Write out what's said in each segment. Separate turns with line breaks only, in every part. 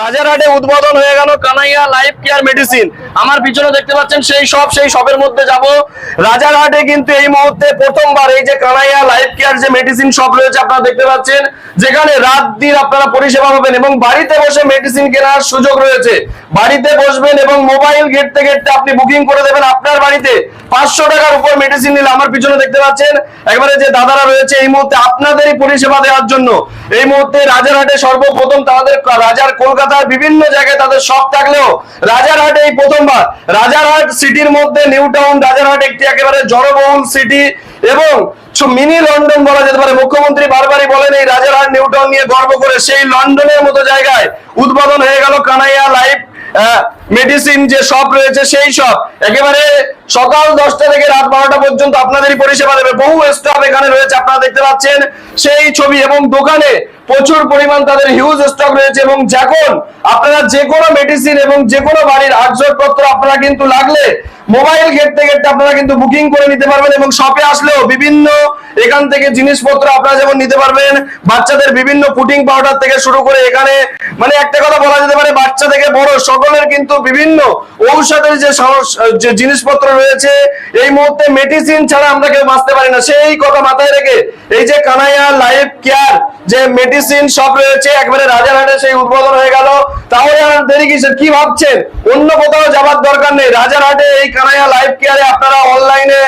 রাজারহাটে উদ্বোধন হয়ে গেল কানাইয়া লাইফ কেয়ার মেডিসিন। আমার পিছনে দেখতে পাচ্ছেন সেই সব, সেই শপের মধ্যে যাব। রাজারহাটে কিন্তু এই মুহূর্তে প্রথমবার এই যে কানাইয়া লাইফ কেয়ার যে মেডিসিন শপ রয়েছে আপনারা দেখতে পাচ্ছেন, যেখানে রাত দিন আপনারা পরিষেবা পাবেন এবং বাড়িতে বসে মেডিসিন কেনার সুযোগ রয়েছে। বাড়িতে বসবেন এবং মোবাইল গেট ঘেটতে আপনি বুকিং করে দেবেন আপনার বাড়িতে। পাঁচশো টাকার উপর মেডিসিন নিলে আমার পিছনে দেখতে পাচ্ছেন, একবারে যে দাদারা রয়েছে এই মুহূর্তে আপনাদেরই পরিষেবা দেওয়ার জন্য। এই মুহূর্তে রাজারহাটে সর্বপ্রথম তাদের রাজার কলকাতার বিভিন্ন জায়গায় তাদের শখ থাকলেও রাজারহাটে এই প্রথমবার, রাজারহাট সিটির মধ্যে নিউ টাউন রাজারহাট একটি একেবারে জনবহুল সিটি এবং মিনি লন্ডন বলা যেতে পারে। মুখ্যমন্ত্রী বারবারই বলেন, এই রাজারহাট নিউ টাউন নিয়ে গর্ব করে সেই লন্ডনের মতো জায়গায় উদ্বোধন হয়ে গেল কানাইয়া লাইফ মেডিসিন যে শপ রয়েছে সেই শপ একেবারে সকাল দশটা থেকে রাত বারোটা পর্যন্ত আপনাদেরই পরিষেবা দেবে। বহু স্টাফ এখানে রয়েছে, আপনারা দেখতে পাচ্ছেন। সেই ছবি এবং দোকানে প্রচুর পরিমাণ তাদের হিউজ স্টক রয়েছে এবং যখন আপনারা যে কোনো মেডিসিন এবং যে কোনো বাড়ির আসবাবপত্র আপনারা কিন্তু লাগলে মোবাইল গেট থেকে আপনারা কিন্তু বুকিং করে নিতে পারবেন এবং শপে আসলেও বিভিন্ন এখান থেকে জিনিসপত্র আপনারা যেমন নিতে পারবেন, বাচ্চাদের বিভিন্ন পুটিং পাউডার থেকে শুরু করে এখানে মানে একটা কথা বলা যেতে পারে, বাচ্চা থেকে বড় সকলের কিন্তু বিভিন্ন ঔষধের যে যে জিনিসপত্র রয়েছে, এই মুহূর্তে মেডিসিন ছাড়া আমরা কেউ বাঁচতে পারি না। সেই কথা মাথায় রেখে এই যে কানাইয়া লাইফ কেয়ার যে মেডিসিন শপ রয়েছে, একবারে রাজারহাটে সেই উদ্বোধন হয়ে গেল। তাহলে আর দেরি কি ভাবছেন? অন্য কোথাও যাবার দরকার নেই। রাজারহাটে এই কানাইয়া লাইফ কেয়ারে আপনারা অনলাইনে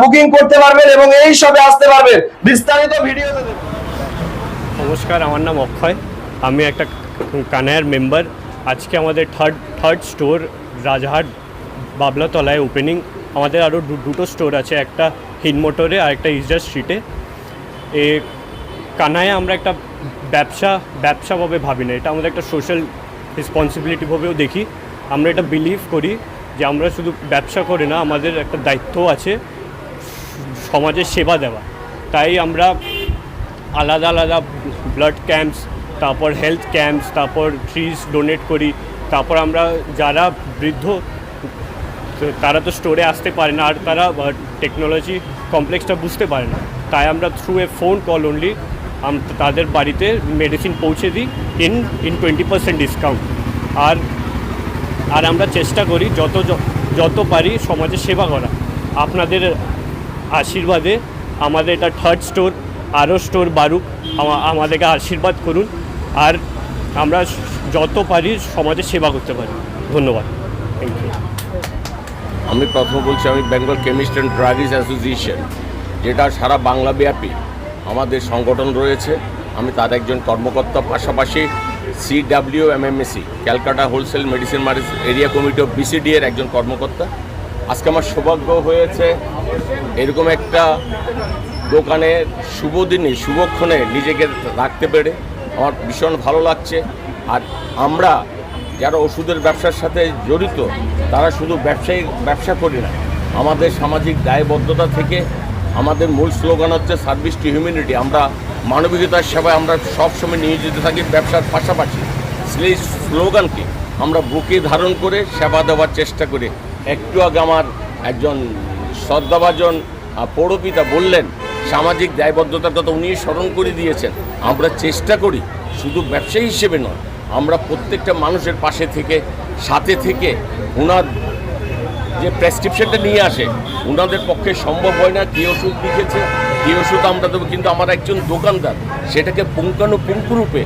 বুকিং করতে পারবেন এবং এই সবে আসতে পারবেন। বিস্তারিত ভিডিও
নমস্কার, আমার নাম অক্ষয়। আমি একটা কানায়ার মেম্বার আজকে আমাদের থার্ড থার্ড স্টোর রাজহাট, বাবলাতলায় ওপেনিং আমাদের আরও দুটো স্টোর আছে, একটা হিনমোটরে আর একটা ইজরা স্ট্রিটে এ। কানায় আমরা একটা ব্যবসা ব্যবসাভাবে ভাবি না। এটা আমাদের একটা সোশ্যাল রেসপন্সিবিলিটিভাবেও দেখি। আমরা এটা বিলিভ করি। যে আমরা শুধু ব্যবসা করি না, আমাদের একটা দায়িত্ব আছে সমাজের সেবা দেওয়া। তাই আমরা আলাদা আলাদা ব্লাড ক্যাম্পস তারপর হেলথ ক্যাম্পস তারপর ট্রিজ ডোনেট করি। তারপর আমরা যারা বৃদ্ধ, তারা তো স্টোরে আসতে পারে না, আর তারা টেকনোলজি কমপ্লেক্সটা বুঝতে পারে না। তাই আমরা through a phone call only তাদের বাড়িতে মেডিসিন পৌঁছে দিই in in twenty percent discount আর আর আমরা চেষ্টা করি যত যত পারি সমাজের সেবা করা। আপনাদের আশীর্বাদে আমাদের এটা থার্ড স্টোর আরও স্টোর বাড়ুক আমাদেরকে আশীর্বাদ করুন, আর আমরা যত পারি সমাজের সেবা করতে পারি। ধন্যবাদ। থ্যাংক ইউ
আমি প্রথম বলছি, আমি Bengal chemist and druggist association যেটা সারা বাংলাব্যাপী আমাদের সংগঠন রয়েছে। আমি তার একজন কর্মকর্তা পাশাপাশি CW MMAC Calcutta wholesale medicine market area committee of BCD এর একজন কর্মকর্তা। আজকে আমার সৌভাগ্য হয়েছে, এরকম একটা দোকানে শুভ দিনে শুভক্ষণে নিজেকে রাখতে পেরে আমার ভীষণ ভালো লাগছে। আর আমরা যারা ওষুধের ব্যবসার সাথে জড়িত, তারা শুধু ব্যবসায়ী, ব্যবসা করি না, আমাদের সামাজিক দায়বদ্ধতা থেকে আমাদের মূল স্লোগান হচ্ছে সার্ভিস টু হিউম্যানিটি। আমরা মানবিকতার সেবায় আমরা সবসময় নিয়োজিত থাকি ব্যবসার পাশাপাশি। সেই স্লোগানকে আমরা বুকে ধারণ করে সেবা দেওয়ার চেষ্টা করি। একটু আগে আমার একজন শ্রদ্ধাভাজন পৌরপিতা বললেন, সামাজিক দায়বদ্ধতার কথা উনি স্মরণ করে দিয়েছেন। আমরা চেষ্টা করি শুধু ব্যবসায়ী হিসেবে নয়, আমরা প্রত্যেকটা মানুষের পাশে থেকে, সাথে থেকে ওনার যে প্রেসক্রিপশনটা নিয়ে আসে, ওনাদের পক্ষে সম্ভব হয় না, কী ওষুধ লিখেছে, কী ওষুধ আমরা দেবো, কিন্তু আমার একজন দোকানদার, সেটাকে পুঙ্খানুপুঙ্খরূপে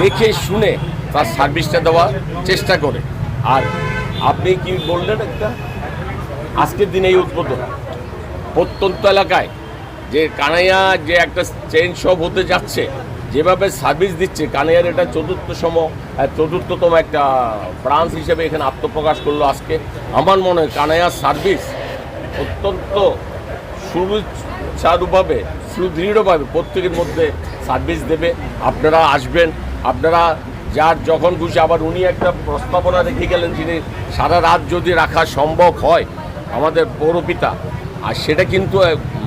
দেখে শুনে তার সার্ভিসটা দেওয়ার চেষ্টা করে। আর আপনি কি বললেন একটা? আজকের দিনে এই উদ্বোধন, প্রত্যন্ত এলাকায় যে কানাইয়া যে একটা চেইন শপ হতে যাচ্ছে যেভাবে সার্ভিস দিচ্ছে কানাইয়ার এটা চতুর্থতম আহ, চতুর্থতম একটা ব্রাঞ্চ হিসেবে এখানে আত্মপ্রকাশ করল আজকে। আমার মনে হয় কানাইয়ার সার্ভিস অত্যন্ত সুচারুভাবে সুদৃঢ়ভাবে প্রত্যেকের মধ্যে সার্ভিস দেবে। আপনারা আসবেন আপনারা যার যখন খুশি আবার উনি একটা প্রস্তাবনা রেখে গেলেন যিনি সারা রাত যদি রাখা সম্ভব হয় আমাদের পৌরপিতা আর সেটা কিন্তু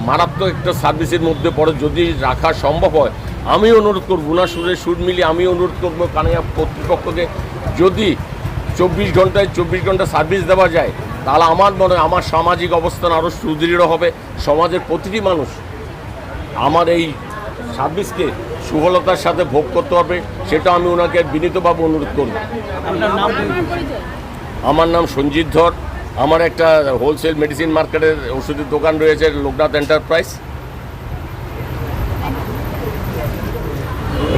মারাত্মক একটা সার্ভিসের মধ্যে পড়ে যদি রাখা সম্ভব হয় আমি অনুরোধ করব না সুরে সুর মিলিয়ে আমি অনুরোধ করব কানাইয়া কর্তৃপক্ষকে যদি চব্বিশ ঘন্টায় চব্বিশ ঘণ্টা সার্ভিস দেওয়া যায় তাহলে আমার মনে হয় আমার সামাজিক অবস্থান আরও সুদৃঢ় হবে সমাজের প্রতিটি মানুষ আমার এই সার্ভিসকে সুফলতার সাথে ভোগ করতে হবে সেটা আমি ওনাকে বিনীতভাবে অনুরোধ করব। আমার নাম সঞ্জিত ধর আমার একটা হোলসেল মেডিসিন মার্কেটের ওষুধের দোকান রয়েছে লোকনাথ এন্টারপ্রাইজ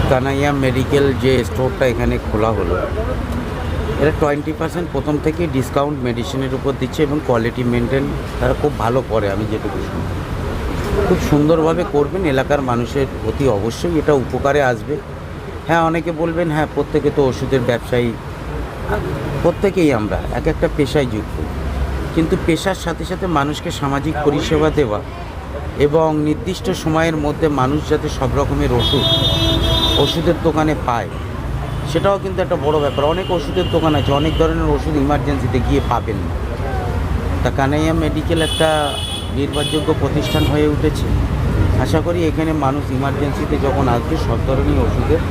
কানাইয়া মেডিকেল যে স্টোরটা এখানে খোলা হলো, এরা টোয়েন্টি পার্সেন্ট প্রথম থেকে ডিসকাউন্ট মেডিসিনের উপর দিচ্ছে এবং কোয়ালিটি মেনটেন তারা খুব ভালো করে, আমি যেটুকু শুনি। খুব সুন্দরভাবে করবেন, এলাকার মানুষের অতি অবশ্যই এটা উপকারে আসবে। হ্যাঁ অনেকে বলবেন হ্যাঁ প্রত্যেকে তো ওষুধের ব্যবসায়ী। প্রত্যেকেই আমরা, এক একটা পেশায় যুক্ত। কিন্তু পেশার সাথে সাথে মানুষকে সামাজিক পরিষেবা দেওয়া এবং নির্দিষ্ট সময়ের মধ্যে মানুষ যাতে সব রকমের ওষুধ ওষুধের দোকানে পায়। সেটাও কিন্তু একটা বড় ব্যাপার। অনেক ওষুধের দোকান আছে, অনেক ধরনের ওষুধ ইমার্জেন্সিতে গিয়ে পাবেন। না তা কানাইয়া মেডিকেল একটা নির্ভরযোগ্য প্রতিষ্ঠান হয়ে উঠেছে। আশা করি এখানে মানুষ ইমার্জেন্সিতে যখন আসবে, সব ধরনের ওষুধের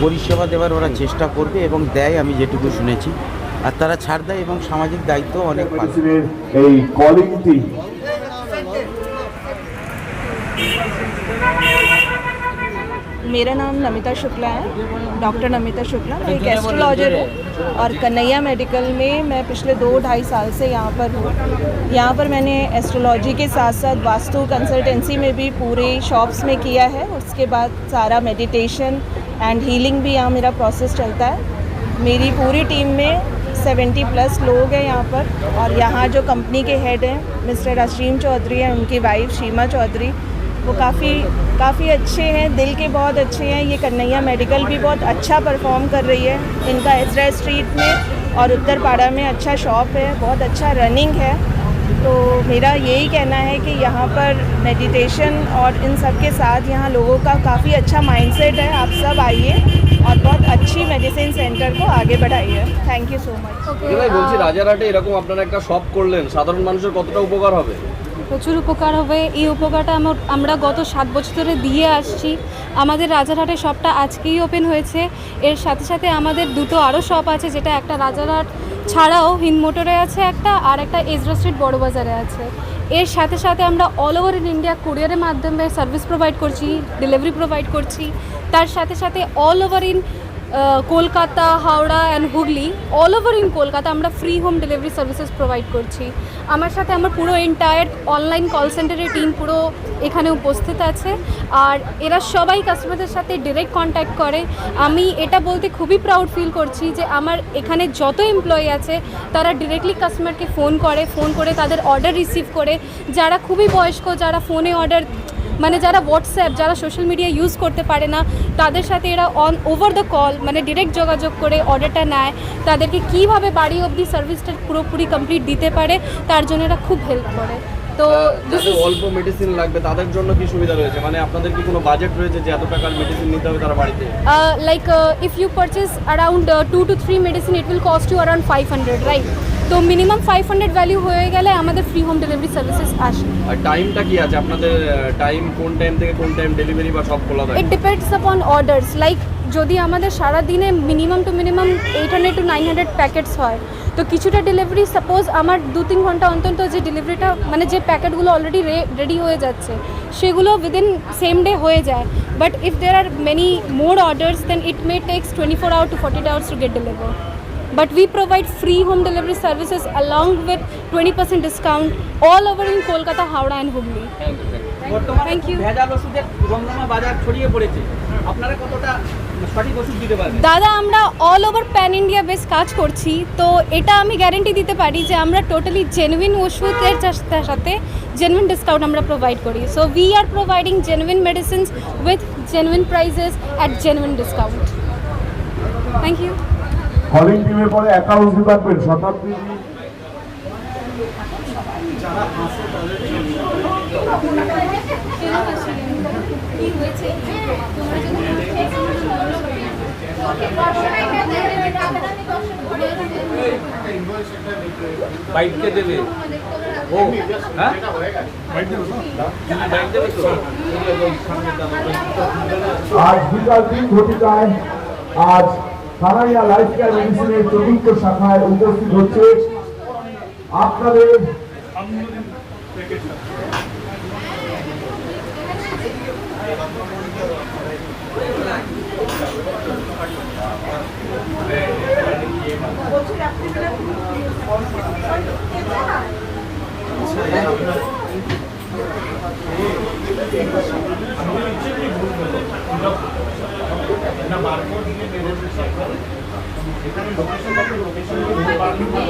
পরিষেবা দেওয়ার ওরা চেষ্টা করবে এবং দেয় আমি যেটুকু শুনেছি। আর তারা ছাড় দেয় এবং সামাজিক দায়িত্ব অনেক
এই কোয়ালিটি
मेरा नाम नमिता शुक्ला है डॉक्टर नमिता शुक्ला मैं एक एस्ट्रोलॉजर हूँ और कन्हैया मेडिकल में मैं पिछले दो ढाई साल से यहाँ पर हूँ। यहाँ पर मैंने एस्ट्रोलॉजी के साथ साथ वास्तु कंसल्टेंसी में भी पूरे शॉप्स में किया है। उसके बाद सारा मेडिटेशन एंड हीलिंग भी यहाँ मेरा प्रोसेस चलता है। मेरी पूरी टीम में 70 प्लस लोग हैं यहाँ पर और यहाँ जो कंपनी के हेड हैं मिस्टर असीम चौधरी हैं उनकी वाइफ शीमा चौधरी वो काफ़ी काफ़ी अच्छे हैं दिल के बहुत अच्छे हैं ये कन्हैया मेडिकल भी बहुत अच्छा परफॉर्म कर रही है इनका एजरा स्ट्रीट में और उत्तरपाड़ा में अच्छा शॉप है बहुत अच्छा रनिंग है तो मेरा यही कहना है कि यहाँ पर मेडिटेशन और इन सब के साथ यहाँ लोगों का काफ़ी अच्छा माइंडसेट है आप सब आइए और बहुत अच्छी मेडिसिन सेंटर को आगे बढ़ाइए थैंक यू सो मच
এ ভাই বলছি রাজারহাটে এরকম আপনারা একটা শপ করলেন সাধারণ মানুষের কতটা উপকার হবে
প্রচুর উপকার হবে। এই উপকারটা আমার- গত সাত বছর ধরে দিয়ে আসছি। আমাদের রাজারহাটে শপটা আজকেই ওপেন হয়েছে। এর সাথে সাথে আমাদের দুটো আরও শপ আছে, যেটা একটা রাজারহাট ছাড়াও হিন্দ মোটরে আছে একটা, আর একটা এজরা স্ট্রিট বড়বাজারে আছে। এর সাথে সাথে আমরা অল ওভার ইন ইন্ডিয়া কুরিয়ারের মাধ্যমে সার্ভিস প্রোভাইড করছি ডেলিভারি প্রোভাইড করছি। তার সাথে সাথে all over in Kolkata, Howrah and Hooghly all over in Kolkata আমরা free home delivery services provide করছি। আমার সাথে আমার পুরো এন্টায়ার অনলাইন কল সেন্টারের টিম পুরো এখানে উপস্থিত আছে। আর এরা সবাই কাস্টমারদের সাথে ডিরেক্ট কন্ট্যাক্ট করে। আমি এটা বলতে খুবই প্রাউড ফিল করছি যে আমার এখানে যত এমপ্লয়ি আছে, তারা ডিরেক্টলি কাস্টমারকে ফোন করে ফোন করে তাদের অর্ডার রিসিভ করে। যারা খুবই বয়স্ক, যারা ফোনে অর্ডার মানে যারা হোয়াটসঅ্যাপ যারা সোশ্যাল মিডিয়া ইউজ করতে পারে না তাদের সাথে এরা অন ওভার দ্য কল মানে ডিরেক্ট যোগাযোগ করে অর্ডারটা নেয়। তাদেরকে কীভাবে বাড়ি অবধি সার্ভিসটা পুরোপুরি কমপ্লিট দিতে পারে তার জন্য এরা খুব হেল্প করে। তো
যাদের অল্প মেডিসিন লাগবে তাদের জন্য কি সুবিধা রয়েছে? মানে আপনাদের কি কোনো বাজেট রয়েছে যে এত টাকার মেডিসিন নিতে হবে তারা বাড়িতে?
uh, if you purchase around uh, 2 to 3 medicine it will cost you around 500 right? তো মিনিমাম ফাইভ হান্ড্রেড ভ্যালু হয়ে গেলে আমাদের ফ্রি হোম ডেলিভারি সার্ভিসেস আসে।
আর টাইমটা কি আছে? আপনাদের টাইম কোন টাইম থেকে কোন টাইম ডেলিভারি বা সব খোলা থাকে?
It depends upon orders like যদি আমাদের সারা দিনে minimum to minimum eight hundred to nine hundred packets হয় তো কিছুটা ডেলিভারি সাপোজ আমার দু তিন ঘণ্টা অন্তত যে ডেলিভারিটা মানে যে প্যাকেটগুলো অলরেডি রেডি হয়ে যাচ্ছে সেগুলো উইদিন সেম ডে হয়ে যায়। But if there are many more orders then it may takes twenty four hour to forty hours to get deliver But we provide free home delivery services along with 20% discount all over in Kolkata, Howrah and Hubli. Thank you. দাদা আমরা all over pan India base কাজ করছি তো এটা আমি guarantee দিতে পারি যে আমরা টোটালি জেনুইন ওষুধের সাথে জেনুইন ডিসকাউন্ট আমরা প্রোভাইড করি। So we are providing genuine medicines with genuine prices at genuine discount thank you
calling টিমের পরে একাউন্ট থাকবেন শতাব্দী
বাইককে দেবে? ও হ্যাঁ?
আজ বিকাল তিন ঘটিকায় আজ সারাইয়া লাইফ কেয়ার মেডিসিনের চতুর্থ শাখায় উপস্থিত হচ্ছে আপনাদের Thank. त्यांना बारकोड दिले लोकेशन लोकेशन